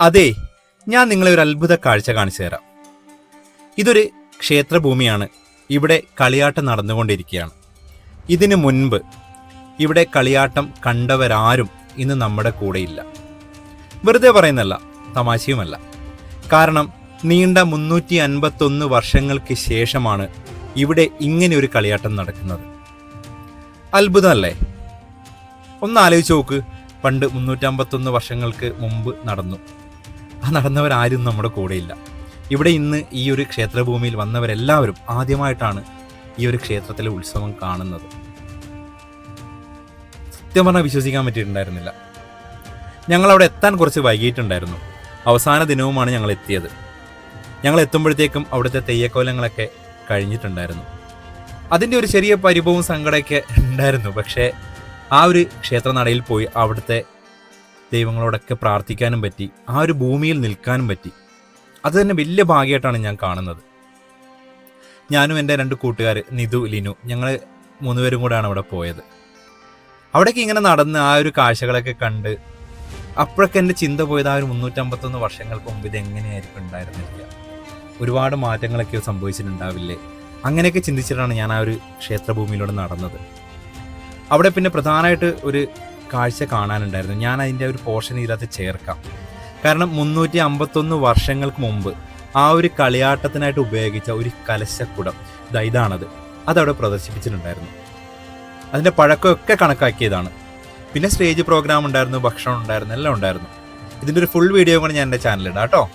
അതെ ഞാൻ നിങ്ങളെ ഒരു അത്ഭുത കാഴ്ച കാണിച്ചു തരാം. ഇതൊരു ക്ഷേത്രഭൂമിയാണ്. ഇവിടെ കളിയാട്ടം നടന്നുകൊണ്ടിരിക്കുകയാണ്. ഇതിനു മുൻപ് ഇവിടെ കളിയാട്ടം കണ്ടവരാരും ഇന്ന് നമ്മുടെ കൂടെയില്ല. വെറുതെ പറയുന്നല്ല തമാശയുമല്ല. കാരണം നീണ്ട മുന്നൂറ്റി അൻപത്തൊന്ന് വർഷങ്ങൾക്ക് ശേഷമാണ് ഇവിടെ ഇങ്ങനെ ഒരു കളിയാട്ടം നടക്കുന്നത്. അത്ഭുതമല്ലേ? ഒന്ന് ആലോചിച്ച് നോക്ക് പണ്ട് മുന്നൂറ്റമ്പത്തൊന്ന് വർഷങ്ങൾക്ക് മുമ്പ് നടന്നു. ആ നടന്നവരാരും നമ്മുടെ കൂടെയില്ല. ഇവിടെ ഇന്ന് ഈ ഒരു ക്ഷേത്രഭൂമിയിൽ വന്നവരെല്ലാവരും ആദ്യമായിട്ടാണ് ഈ ഒരു ക്ഷേത്രത്തിലെ ഉത്സവം കാണുന്നത്. സത്യം പറഞ്ഞാൽ വിശ്വസിക്കാൻ പറ്റിയിട്ടുണ്ടായിരുന്നില്ല. ഞങ്ങൾ അവിടെ എത്താൻ കുറച്ച് വൈകിയിട്ടുണ്ടായിരുന്നു. അവസാന ദിനവുമാണ് ഞങ്ങൾ എത്തിയത്. ഞങ്ങൾ എത്തുമ്പോഴത്തേക്കും അവിടുത്തെ തെയ്യക്കോലങ്ങളൊക്കെ കഴിഞ്ഞിട്ടുണ്ടായിരുന്നു. അതിന്റെ ഒരു ചെറിയ പരിഭവവും സങ്കടമൊക്കെ ഉണ്ടായിരുന്നു. പക്ഷേ ആ ഒരു ക്ഷേത്രനടയിൽ പോയി അവിടുത്തെ ദൈവങ്ങളോടൊക്കെ പ്രാർത്ഥിക്കാനും പറ്റി ആ ഒരു ഭൂമിയിൽ നിൽക്കാനും പറ്റി. അത് തന്നെ വലിയ ഭാഗ്യമായിട്ടാണ് ഞാൻ കാണുന്നത്. ഞാനും എന്റെ രണ്ട് കൂട്ടുകാർ നിതു ലിനു ഞങ്ങൾ മൂന്നുപേരും കൂടെയാണ് അവിടെ പോയത്. അവിടേക്ക് ഇങ്ങനെ നടന്ന് ആ ഒരു കാഴ്ചകളൊക്കെ കണ്ട് അപ്പോഴൊക്കെ എന്റെ ചിന്ത പോയത് ആ ഒരു മുന്നൂറ്റമ്പത്തൊന്ന് വർഷങ്ങൾക്ക് മുമ്പ് ഇത് എങ്ങനെയായിരിക്കും ഉണ്ടായിരുന്നില്ല ഒരുപാട് മാറ്റങ്ങളൊക്കെ സംഭവിച്ചിട്ടുണ്ടാവില്ലേ? അങ്ങനെയൊക്കെ ചിന്തിച്ചിട്ടാണ് ഞാൻ ആ ഒരു ക്ഷേത്രഭൂമിയിലൂടെ നടന്നത്. അവിടെ പിന്നെ പ്രധാനമായിട്ട് ഒരു കാഴ്ച കാണാനുണ്ടായിരുന്നു. ഞാൻ അതിന്റെ ഒരു പോർഷൻ ഇതിനകത്ത് ചേർക്കാം. കാരണം മുന്നൂറ്റി അമ്പത്തൊന്ന് വർഷങ്ങൾക്ക് മുമ്പ് ആ ഒരു കളിയാട്ടത്തിനായിട്ട് ഉപയോഗിച്ച ഒരു കലശക്കുടം ഇതാ ഇതാണത്. അതവിടെ പ്രദർശിപ്പിച്ചിട്ടുണ്ടായിരുന്നു. അതിന്റെ പഴക്കമൊക്കെ കണക്കാക്കിയതാണ്. പിന്നെ സ്റ്റേജ് പ്രോഗ്രാം ഉണ്ടായിരുന്നു ഭക്ഷണം ഉണ്ടായിരുന്നു എല്ലാം ഉണ്ടായിരുന്നു. ഇതിന്റെ ഒരു ഫുൾ വീഡിയോ കൂടെ ഞാൻ എന്റെ ചാനലിടാം കേട്ടോ.